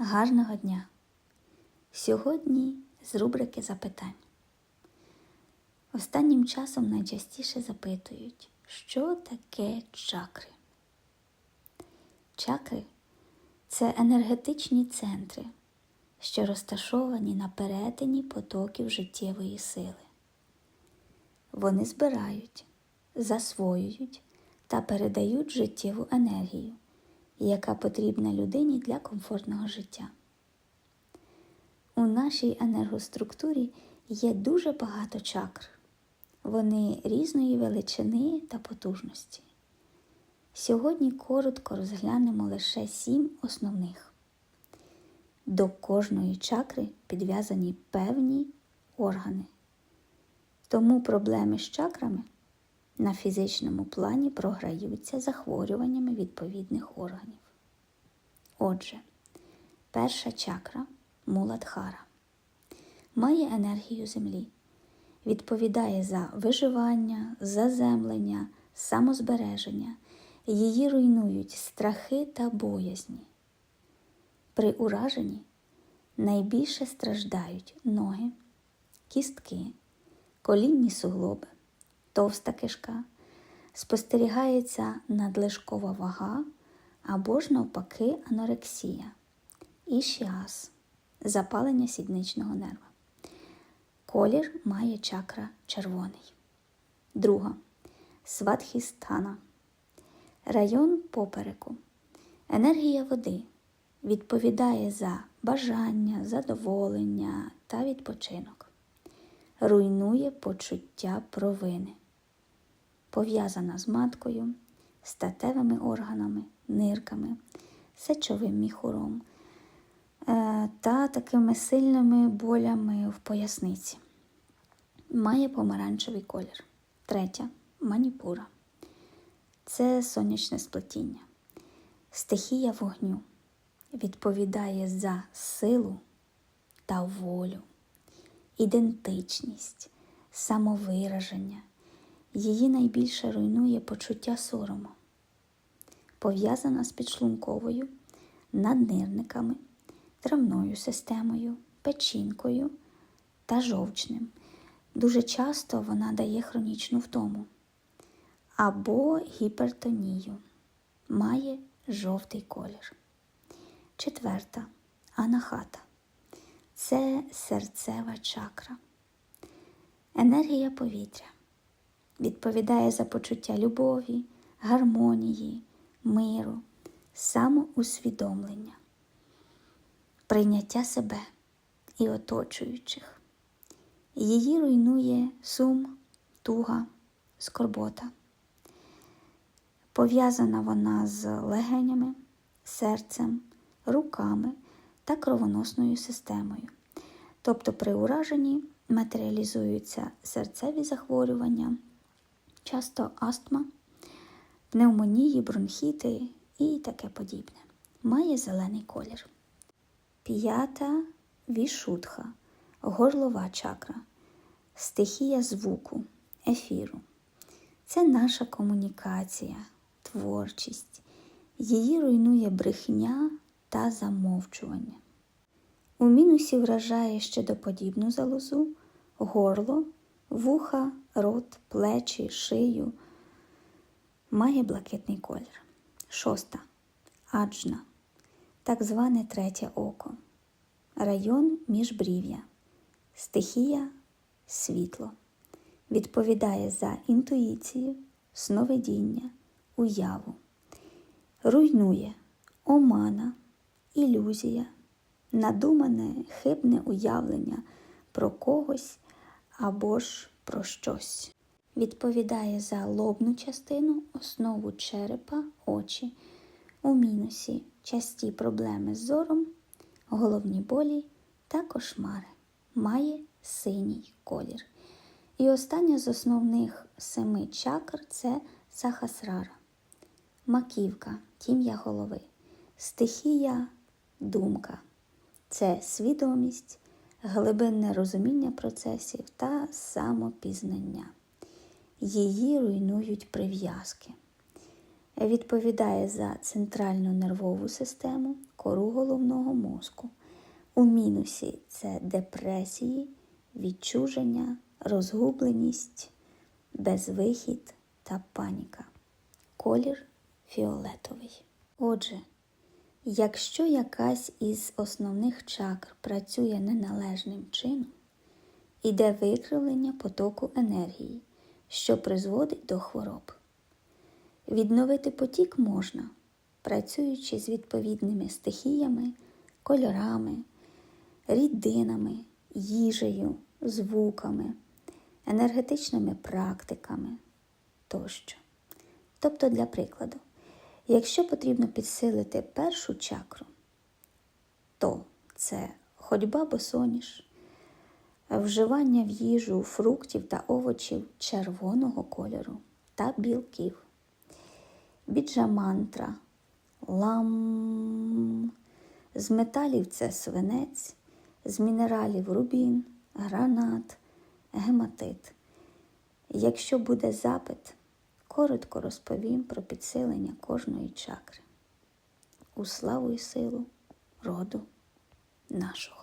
Гарного дня! Сьогодні з рубрики запитань. Останнім часом найчастіше запитують, що таке чакри. Чакри це енергетичні центри, що розташовані на перетині потоків життєвої сили. Вони збирають, засвоюють та передають життєву енергію, яка потрібна людині для комфортного життя. У нашій енергоструктурі є дуже багато чакр. Вони різної величини та потужності. Сьогодні коротко розглянемо лише сім основних. До кожної чакри підв'язані певні органи. Тому проблеми з чакрами на фізичному плані програються захворюваннями відповідних органів. Отже, перша чакра Муладхара має енергію землі, відповідає за виживання, заземлення, самозбереження, її руйнують страхи та боязні. При ураженні найбільше страждають ноги, кістки, колінні суглоби, товста кишка, спостерігається надлишкова вага або ж навпаки анорексія, ішіаз, запалення сідничного нерва. Колір має чакра червоний. Друга сватхістана. Район попереку. Енергія води відповідає за бажання, задоволення та відпочинок. Руйнує почуття провини. Пов'язана з маткою, статевими органами, нирками, сечовим міхуром е, та такими сильними болями в поясниці. Має помаранчевий колір. Третя маніпура. Це сонячне сплетіння. Стихія вогню відповідає за силу та волю, ідентичність, самовираження. Її найбільше руйнує почуття сорому, пов'язана з підшлунковою, наднирниками, травною системою, печінкою та жовчним. Дуже часто вона дає хронічну втому або гіпертонію, має жовтий колір. Четверта анахата це серцева чакра. Енергія повітря відповідає за почуття любові, гармонії, миру, самоусвідомлення, прийняття себе і оточуючих. Її руйнує сум, туга, скорбота. Пов'язана вона з легенями, серцем, руками та кровоносною системою. Тобто при ураженні матеріалізуються серцеві захворювання, часто астма, пневмонії, бронхіти і таке подібне. Має зелений колір. П'ята вішутха, горлова чакра, стихія звуку, ефіру. Це наша комунікація, творчість. Її руйнує брехня та замовчування. У мінусі вражає щедоподібну залозу, горло, вуха, рот, плечі, шию. Має блакитний колір. Шоста. Аджна. Так зване третє око. Район міжбрів'я. Стихія світло. Відповідає за інтуїцію, сновидіння, уяву. Руйнує омана, ілюзія, надумане хибне уявлення про когось або ж про щось. Відповідає за лобну частину, основу черепа, очі, у мінусі часті проблеми з зором, головні болі та кошмари. Має синій колір. І остання з основних семи чакр це сахасрара. Маківка, тім'я голови, стихія, думка. Це свідомість, глибинне розуміння процесів та самопізнання. Її руйнують прив'язки. відповідає за центральну нервову систему, кору головного мозку. У мінусі це депресії, відчуження, розгубленість, безвихід та паніка. Колір фіолетовий. Отже, якщо якась із основних чакр працює неналежним чином, іде викривлення потоку енергії, що призводить до хвороб. Відновити потік можна, працюючи з відповідними стихіями, кольорами, рідинами, їжею, звуками, енергетичними практиками тощо. Тобто, для прикладу, якщо потрібно підсилити першу чакру, то це ходьба босоніж, вживання в їжу фруктів та овочів червоного кольору та білків, біджамантра, лам, з металів це свинець, з мінералів рубін, гранат, гематит. Якщо буде запит, коротко розповім про підсилення кожної чакри у славу і силу роду нашого.